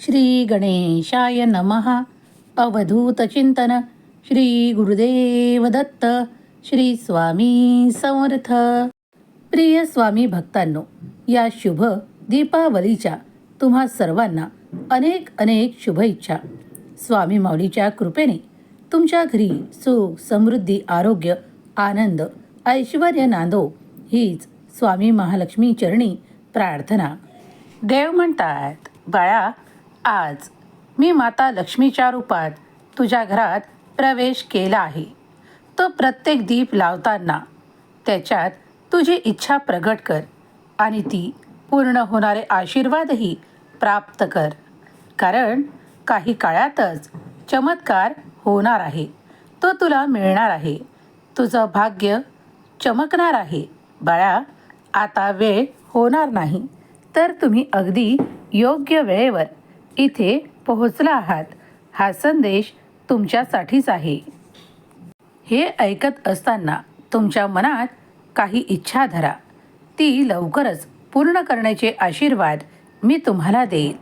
श्री गणेशाय नमः अवधूतचिंतन श्री गुरुदेव दत्त. श्री स्वामी समर्थ. प्रिय स्वामी भक्तांनो या शुभ दीपावलीच्या तुम्हा सर्वांना अनेक अनेक शुभेच्छा. स्वामी माऊलीच्या कृपेने तुमच्या घरी सुख समृद्धी आरोग्य आनंद ऐश्वर नांदो हीच स्वामी महालक्ष्मी चरणी प्रार्थना. देव म्हणतात बाळा आज मी माता लक्ष्मीच्या रूपात तुझ्या घरात प्रवेश केला आहे. तो प्रत्येक दीप लावताना त्याच्यात तुझी इच्छा प्रगट कर आणि ती पूर्ण होणारे आशीर्वादही प्राप्त कर. कारण काही काळातच चमत्कार होणार आहे. तो तुला मिळणार आहे. तुझं भाग्य चमकणार आहे. बाळा आता वेळ होणार नाही. तर तुम्ही अगदी योग्य वेळेवर इथे पोहोचला आहात. हा संदेश तुमच्यासाठीच आहे. हे ऐकत असताना तुमच्या मनात काही इच्छा धरा. ती लवकरच पूर्ण करण्याचे आशीर्वाद मी तुम्हाला देईल.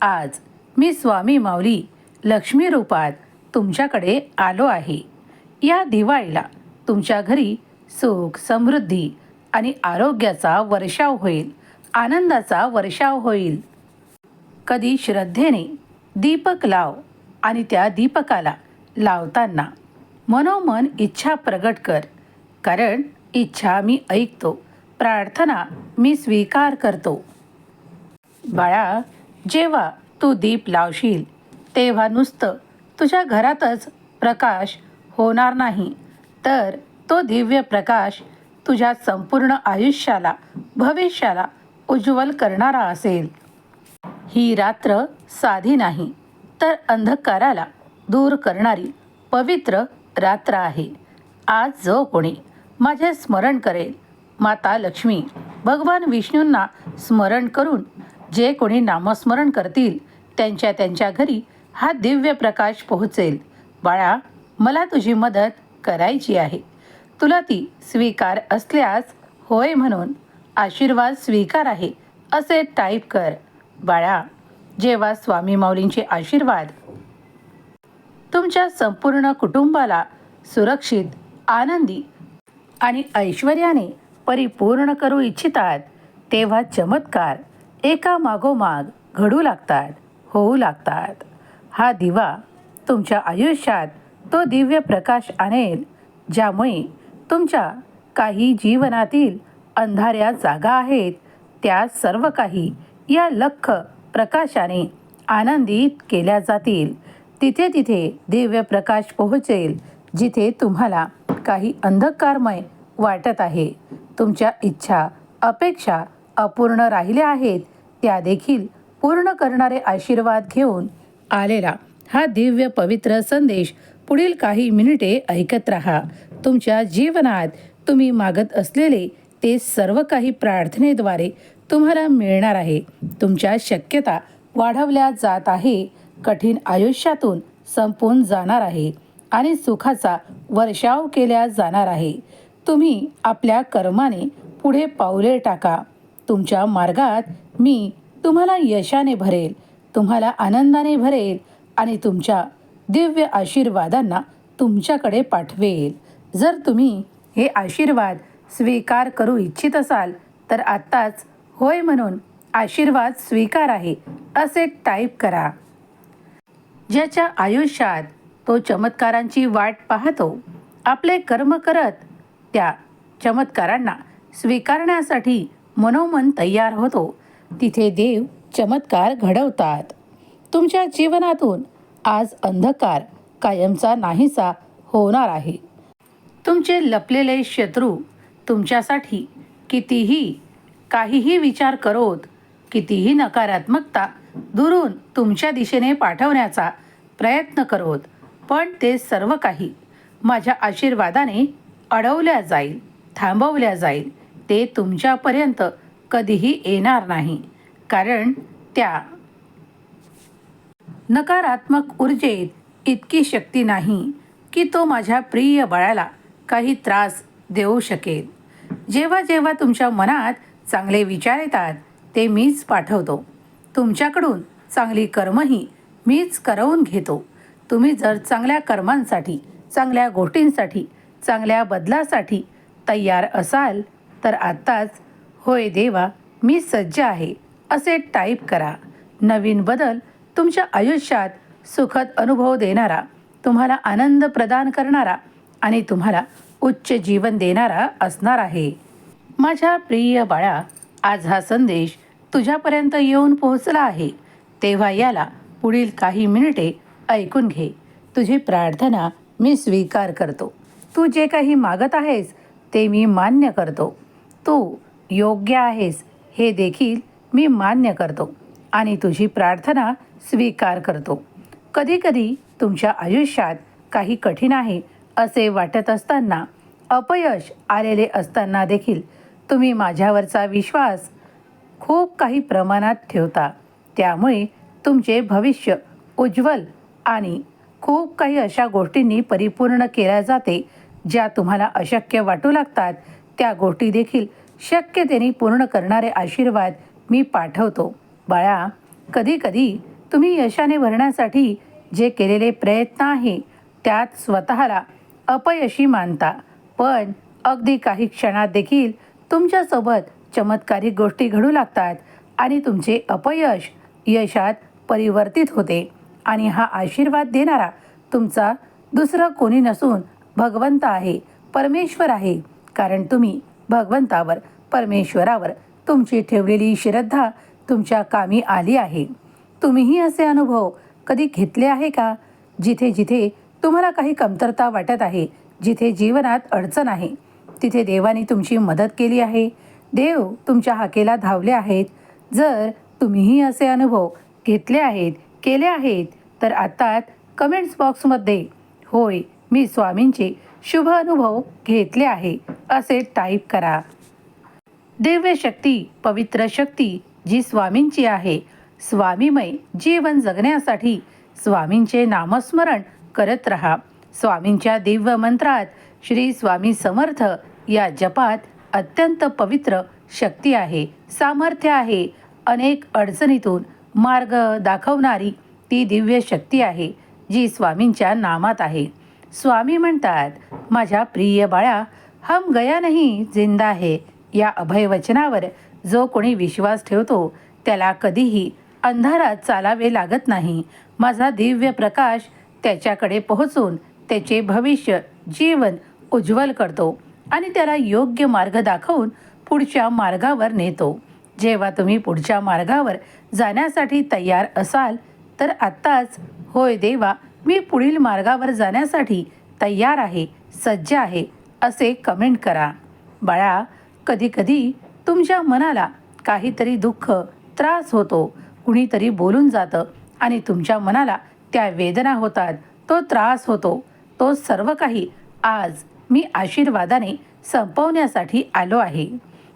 आज मी स्वामी माऊली लक्ष्मी रूपात तुमच्याकडे आलो आहे. या दिवाळीला तुमच्या घरी सुख समृद्धी आणि आरोग्याचा वर्षाव होईल. आनंदाचा वर्षाव होईल. कधी श्रद्धेने दीपक लाव आणि त्या दीपकाला लावताना मनोमन इच्छा प्रगट कर कारण इच्छा मी ऐकतो प्रार्थना मी स्वीकार करतो. बाळा जेव्हा तू दीप लावशील तेव्हा नुसतं तुझ्या घरातच प्रकाश होणार नाही तर तो दिव्य प्रकाश तुझ्या संपूर्ण आयुष्याला भविष्याला उज्ज्वल करणारा असेल. ही रात्र साधी नाही तर अंधकाराला दूर करणारी पवित्र रात्र आहे. आज जो कोणी माझे स्मरण करेल माता लक्ष्मी भगवान विष्णूंना स्मरण करून जे कोणी नामस्मरण करतील त्यांच्या त्यांच्या घरी हा दिव्य प्रकाश पोहोचेल. बाळा मला तुझी मदत करायची आहे. तुला ती स्वीकार असल्यास होय म्हणून आशीर्वाद स्वीकार आहे असे टाईप कर. बाळा जेव्हा स्वामी माऊलींचे आशीर्वाद तुमच्या संपूर्ण कुटुंबाला सुरक्षित आनंदी आणि ऐश्वर्याने परिपूर्ण करू इच्छितात तेव्हा चमत्कार एका मागोमाग घडू लागतात होऊ लागतात. हा दिवा तुमच्या आयुष्यात तो दिव्य प्रकाश आणेल ज्यामुळे तुमच्या काही जीवनातील अंधाऱ्या जागा आहेत त्या सर्व काही या लख प्रकाशाने आनंदित केल्या जातील. तिथे तिथे दिव्य प्रकाश पोहोचेल जिथे तुम्हाला काही अंधकारमय वाटत आहे. तुमच्या इच्छा अपेक्षा अपूर्ण राहिल्या आहेत. त्या देखील पूर्ण करणारे आशीर्वाद घेऊन आलेला हा दिव्य पवित्र संदेश पुढील काही मिनिटे ऐकत राहा. तुमच्या जीवनात तुम्ही मागत असलेले ते सर्व काही प्रार्थनेद्वारे तुम्हाला मिळणार आहे. तुमच्या शक्यता वाढवल्या जात आहे. कठीण आयुष्यातून संपून जाणार आहे आणि सुखाचा वर्षाव केल्या जाणार आहे. तुम्ही आपल्या कर्माने पुढे पावले टाका. तुमच्या मार्गात मी तुम्हाला यशाने भरेल तुम्हाला आनंदाने भरेल आणि तुमच्या दिव्य आशीर्वादांना तुमच्याकडे पाठवेल. जर तुम्ही हे आशीर्वाद स्वीकार करू इच्छित असाल तर आत्ताच होय म्हणून आशीर्वाद स्वीकार आहे असे टाईप करा. ज्याच्या आयुष्यात तो चमत्कारांची वाट पाहतो आपले कर्म करत त्या चमत्कारांना स्वीकारण्यासाठी मनोमन तयार होतो. तिथे देव चमत्कार घडवतात. तुमच्या जीवनातून आज अंधकार कायमचा नाहीसा होणार आहे. तुमचे लपलेले शत्रू तुमच्यासाठी कितीही काहीही विचार करोत कितीही नकारात्मकता दुरून तुमच्या दिशेने पाठवण्याचा प्रयत्न करोत. पण ते सर्व काही माझ्या आशीर्वादाने अडवल्या जाईल थांबवल्या जाईल. ते तुमच्यापर्यंत कधीही येणार नाही. कारण त्या नकारात्मक ऊर्जेत इतकी शक्ती नाही की तो माझ्या प्रिय बाळाला काही त्रास देऊ शकेल. जेव्हा जेव्हा तुमच्या मनात चांगले विचार येतात ते मीच पाठवतो. तुमच्याकडून चांगली कर्मही मीच करवून घेतो. तुम्ही जर चांगल्या कर्मांसाठी चांगल्या गोष्टींसाठी चांगल्या बदलासाठी तयार असाल तर आत्ताच होय देवा मी सज्ज आहे असे टाईप करा. नवीन बदल तुमच्या आयुष्यात सुखद अनुभव देणारा तुम्हाला आनंद प्रदान करणारा आणि तुम्हाला उच्च जीवन देणारा असणार आहे. माझ्या प्रिय बाळा आज हा संदेश तुझ्यापर्यंत येऊन पोहोचला आहे. तेव्हा याला पुढील काही मिनिटे ऐकून घे. तुझी प्रार्थना मी स्वीकार करतो. तू जे काही मागत आहेस ते मी मान्य करतो. तू योग्य आहेस हे देखील मी मान्य करतो आणि तुझी प्रार्थना स्वीकार करतो. कधीकधी तुमच्या आयुष्यात काही कठीण आहे असे वाटत असताना अपयश आलेले असताना देखील तुम्ही माझ्यावरचा विश्वास खूप काही प्रमाणात ठेवता. त्यामुळे तुमचे भविष्य उज्ज्वल आणि खूप काही अशा गोष्टींनी परिपूर्ण केल्या जाते ज्या तुम्हाला अशक्य वाटू लागतात. त्या गोष्टी देखील शक्यतेने पूर्ण करणारे आशीर्वाद मी पाठवतो. बाळा कधीकधी तुम्ही यशाने भरण्यासाठी जे केलेले प्रयत्न आहे त्यात स्वतःला अपयशी मानता. पण अगदी काही क्षणात देखील तुमच्यासोबत चमत्कारिक गोष्टी घडू लागतात आणि तुमचे अपयश यशात परिवर्तित होते. आणि हा आशीर्वाद देणारा तुमचा दुसरं कोणी नसून भगवंत आहे परमेश्वर आहे. कारण तुम्ही भगवंतावर परमेश्वरावर तुमची ठेवलेली श्रद्धा तुमच्या कामी आली आहे. तुम्हीही असे अनुभव कधी घेतले आहे का? जिथे जिथे तुम्हाला काही कमतरता वाटत आहे जिथे जीवनात अडचण आहे तिथे देवाने तुमची मदत केली आहे. देव तुमच्या हाकेला धावले आहेत. जर तुम्हीही असे अनुभव घेतले आहेत केले आहेत तर आता कमेंट्स बॉक्समध्ये होय मी स्वामींचे शुभ अनुभव घेतले आहे असे टाईप करा. दिव्य शक्ती पवित्र शक्ती जी स्वामींची आहे. स्वामीमय जीवन जगण्यासाठी स्वामींचे नामस्मरण करत रहा. स्वामींच्या दिव्य मंत्रात श्री स्वामी समर्थ या जपात अत्यंत पवित्र शक्ती आहे सामर्थ्य आहे. अनेक अडचणीतून मार्ग दाखवणारी ती दिव्य शक्ती आहे जी स्वामींच्या नामात आहे. स्वामी म्हणतात माझ्या प्रिय बाळा हम गया नाही जिंदा आहे या अभयवचनावर जो कोणी विश्वास ठेवतो त्याला कधीही अंधारात चालावे लागत नाही. माझा दिव्य प्रकाश त्याच्याकडे पोहोचून त्याचे भविष्य जीवन उज्ज्वल करतो. आणि त्याला योग्य मार्ग दाखवून पुढच्या मार्गावर नेतो. जेव्हा तुम्ही पुढच्या मार्गावर जाण्यासाठी तयार असाल तर आत्ताच होय देवा मी पुढील मार्गावर जाण्यासाठी तयार आहे सज्ज आहे असे कमेंट करा. बाळा कधीकधी तुमच्या मनाला काहीतरी दुःख त्रास होतो कुणीतरी बोलून जातं आणि तुमच्या मनाला त्या वेदना होतात तो त्रास होतो तो सर्व काही आज मी आशीर्वादाने संपवण्यासाठी आलो आहे.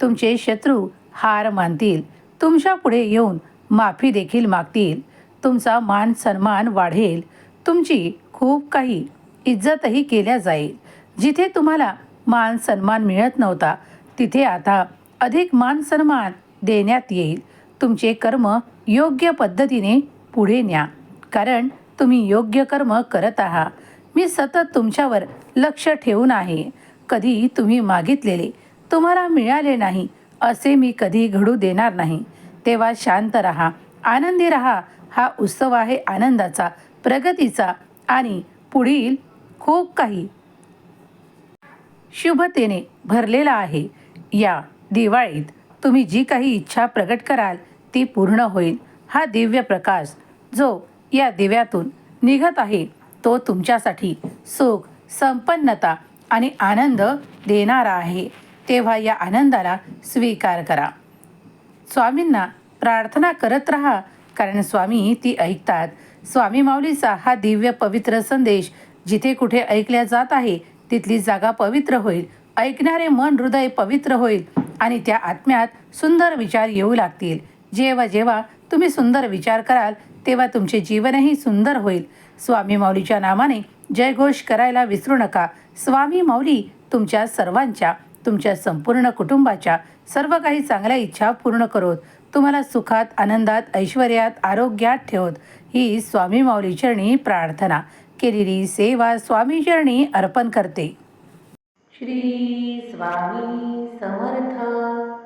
तुमचे शत्रू हार मानतील. तुमच्यापुढे येऊन माफी देखील मागतील. तुमचा मान सन्मान वाढेल. तुमची खूप काही इज्जतही केल्या जाईल. जिथे तुम्हाला मान सन्मान मिळत नव्हता तिथे आता अधिक मान सन्मान देण्यात येईल. तुमचे कर्म योग्य पद्धतीने पुढे न्या. कारण तुम्ही योग्य कर्म करत आहात. मी सतत तुमच्यावर लक्ष ठेवून आहे. कधी तुम्ही मागितलेले तुम्हाला मिळाले नाही असे मी कधी घडू देणार नाही. तेव्हा शांत रहा आनंदी रहा. हा उत्सव आहे आनंदाचा प्रगतीचा आणि पुढील खूप काही. शुभतेने भरलेला आहे. या दिवाळीत तुम्ही जी काही इच्छा प्रकट कराल ती पूर्ण होईल. हा दिव्य प्रकाश जो या दिव्यातून निघत आहे. तो तुमच्यासाठी सुख संपन्नता आणि आनंद देणारा आहे. तेव्हा या आनंदाला स्वीकार करा. स्वामींना प्रार्थना करत राहा कारण स्वामी ती ऐकतात. स्वामी माऊलीचा हा दिव्य पवित्र संदेश जिथे कुठे ऐकल्या जात आहे तिथली जागा पवित्र होईल. ऐकणारे मन हृदय पवित्र होईल आणि त्या आत्म्यात सुंदर विचार येऊ लागतील. जेव्हा जेव्हा तुम्ही सुंदर विचार कराल तेव्हा तुमचे जीवनही सुंदर होईल. स्वामी माऊलीच्या नामाने जयघोष करायला विसरू नका. स्वामी माऊली तुमच्या सर्वांच्या तुमच्या संपूर्ण कुटुंबाच्या सर्व काही चांगल्या इच्छा पूर्ण करोत. तुम्हाला सुखात आनंदात ऐश्वर्यात आरोग्यात ठेवत. ही स्वामी माऊली चरणी प्रार्थना. केलेली सेवा स्वामी चरणी अर्पण करते. श्री स्वामी समर्थ.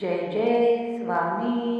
जय जय स्वामी.